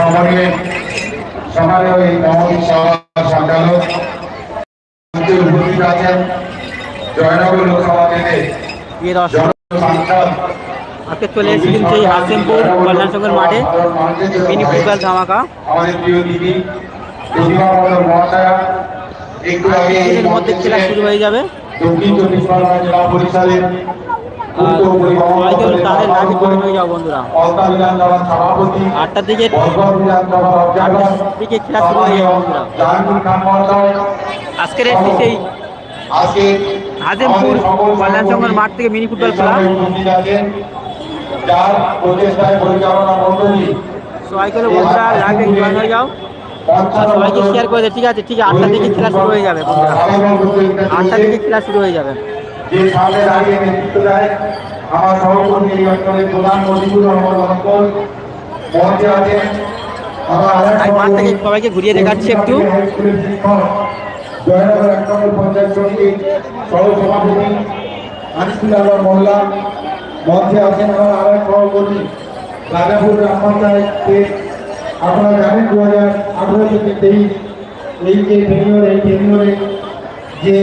সমাজে সমাজের এই মহৎ সভার উপস্থিত আছেন জয়নগর লোকসভা থেকে আজকে চলে এসেছি কিন্তু হাসিমপুর কল্যাণ মাঠে মিনি ফুটবল ধামাকা। আমাদের প্রিয় দিদি মধ্যে খেলা শুরু হয়ে যাবে। দক্ষিণ চব্বিশ পরগনা জেলা পরিষদের সবাইকে তাদের লাইভে জয়েন হয়ে যাও বন্ধুরা। অলতা বিধানসভার সভাপতি আটটার দিকে আটটার দিকে খেলা শুরু হয়ে যাবে বন্ধুরা। আজকের সেই হাজিমপুর কল্যাণ সংঘের মাঠ থেকে মিনি ফুটবল খেলা। সবাইকে বন্ধুরা লাইভে জয়েন হয়ে যাও। সবাইকে শেয়ার করে দে ঠিক আছে ঠিক আছে আটটার দিকে খেলা শুরু হয়ে যাবে আটটার দিকে খেলা শুরু হয়ে যাবে। যে সামনে দাঁড়িয়ে নেতৃত্ব দেয়। আমার সহকর্মী এই অঞ্চলের প্রধান মজিবুর রহমান অঙ্কল মঞ্চে আছেন মাঠ থেকে সবাইকে ঘুরিয়ে দেখাচ্ছি একটু। জয়নগর এক নম্বর পঞ্চায়েত সমিতির সহসভাপতি আনিসুল আলম মোল্লা। মঞ্চে আছেন আমার আরেক সহকর্মী রাজাপুর গ্রাম পঞ্চায়েতকে আপনারা জানেন দু হাজার আঠারো থেকে তেইশ এই যে টেনিয়র এই টেনিয়রে যে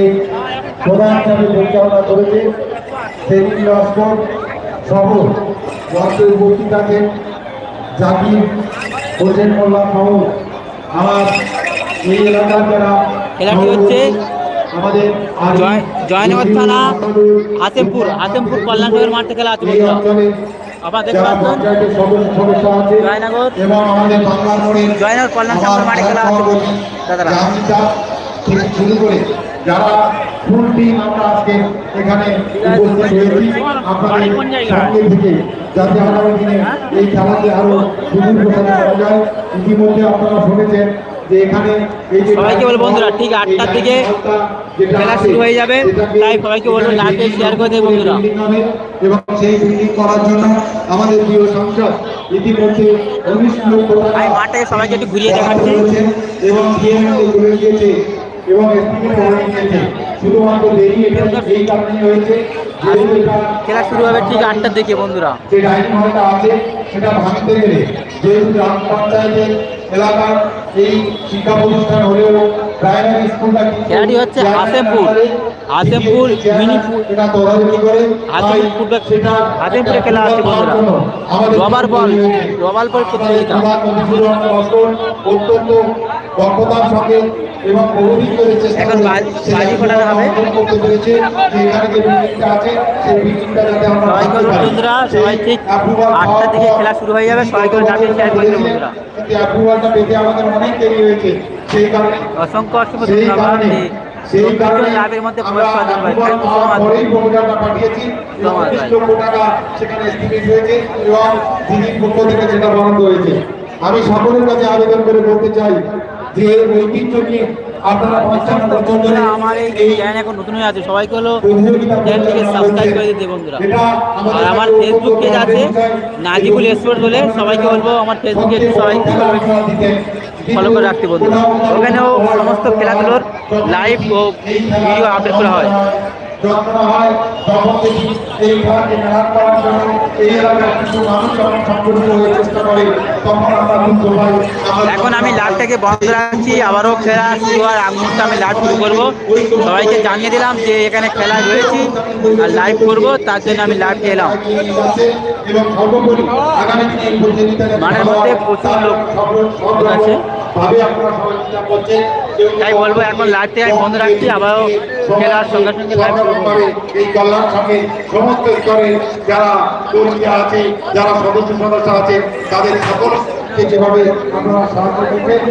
প্রধান হিসাবে পরিচালনা করেছে সেদিন লস্কর সহ মঞ্চে উপস্থিত আছেন জাকির হোসেন মোল্লা সহ আমার এই এলাকার যারা খেলাটি হচ্ছে আমাদের জয়- জয়নগর থানা হাসেমপুর হাসেমপুর কল্যাণ সংঘের মাঠে খেলা আছে আবার দেখতে পাচ্ছেন জয়নগর। এবং আমাদের জয়নগর কল্যাণ মাঠে খেলা আছে দাদারা। শুরু করে যারা ফুল টিম আমরা আজকে এখানে উপস্থিত হয়েছি আপনাদের সঙ্গে থেকে যাতে আগামী দিনে এই আরও সুদূর প্রসারী করা যায় ইতিমধ্যে আপনারা শুনেছেন যে এখানে এই যে সবাইকে বলব বন্ধুরা, ঠিক আটটার দিকে খেলা শুরু হয়ে যাবে। তাই সবাইকে বলব লাইভে শেয়ার করে দেবে বন্ধুরা। এবং সেই বিল্ডিং করার জন্য আমাদের প্রিয় সংসদ ইতিমধ্যে উনিশ লক্ষ টাকা মাঠে সবাইকে একটু ঘুরিয়ে দেখাচ্ছি। এবং গিয়েছে এবং এসপিকে করে নিয়েছে শুধুমাত্র দেরি এটা এই কারণে হয়েছে খেলা শুরু হবে ঠিক আটটার দিকে বন্ধুরা যে ডাইনিং হলটা আছে সেটা ভাঙতে গেলে যেহেতু গ্রাম পঞ্চায়েতের এলাকার এই শিক্ষা প্রতিষ্ঠান হলেও প্রাইমারি স্কুলটা খেলাটি হচ্ছে হাসেমপুর। হাসেমপুর মিনি ফু- এটা তদারকি করে হাসেমপুর ফুটবল- সেটা হাসেমপুরে খেলা আছে বন্ধুরা। আমাদের রবার বল, রবার বল প্রতিযোগিতা। অত্যন্ত দক্ষতার সঙ্গে এবং বহুদিন ধরে চেষ্টা করতে পেরেছে। যে এখানে যে বিল্ডিংটা আছে সেই বিল্ডিংটা যাতে আমরা। বন্ধুরা সবাই ঠিক দিকে পাওয়ার খেলা শুরু হয়ে যাবে। সবাইকে লাইভে শেয়ার করে বন্ধুরা। অ্যাপ্রুভালটা পেতে আমাদের অনেক দেরি হয়েছে। সেই কারণে অসংখ্য ধন্যবাদ। সেই কারণে লাভের মধ্যে প্রবেশ. পরেই পাঠিয়েছি এবং ধন্যবাদ লক্ষ টাকা সেখানে এস্টিমেট হয়েছে এবং দিদির পক্ষ থেকে সেটা বরাদ্দ হয়েছে। আমি সকলের কাছে আবেদন করে বলতে চাই যে বন্ধুরা আমার এই চ্যানেল এখন নতুন হয়ে আছে। সবাইকে হলো প্রতিযোগিতা চ্যানেলটিকে পরিচালনা সাবস্ক্রাইব করে দিতে বন্ধুরা। আর আমার কাছে ফেসবুক পেজ অত্যন্ত আছে নাজিবুল এক্সপোর্ট বলে সবাইকে বলব আমার ফেসবুকে একটু সবাই ফলো করে রাখতে বন্ধুরা। ওখানেও সমস্ত খেলাধুলোর লাইভ ও ভিডিও আপডেট করা হয়। যত্ন হয় তখন থেকে এই খেলাকে মেলান করার জন্য এই এলাকার কিছু মানুষ যখন হয়ে চেষ্টা করে তখন আমরা আমরা এখন আমি লাইভটাকে বন্ধ রাখছি আবারও খেলা শুরু হওয়ার আগ মুহূর্তে আমি লাইভ শুরু করব। সবাইকে জানিয়ে দিলাম যে এখানে খেলা রয়েছি আর লাইভ করব তার জন্য আমি লাইভে এলাম। মাঠের মধ্যে প্রচুর লোক আছে। ভাবে আপনারা সহযোগিতা করছেন তাই বলব এখন লাইভটা আমি বন্ধ রাখছি আবারও খেলার সঙ্গে সঙ্গে লাইভ শুরু করব। এই কল্যাণ সঙ্গে সমস্ত স্তরে যারা কর্মী আছে যারা সদস্য সদস্য আছে তাদের সকলকে যেভাবে আপনারা সাহায্য করবেন।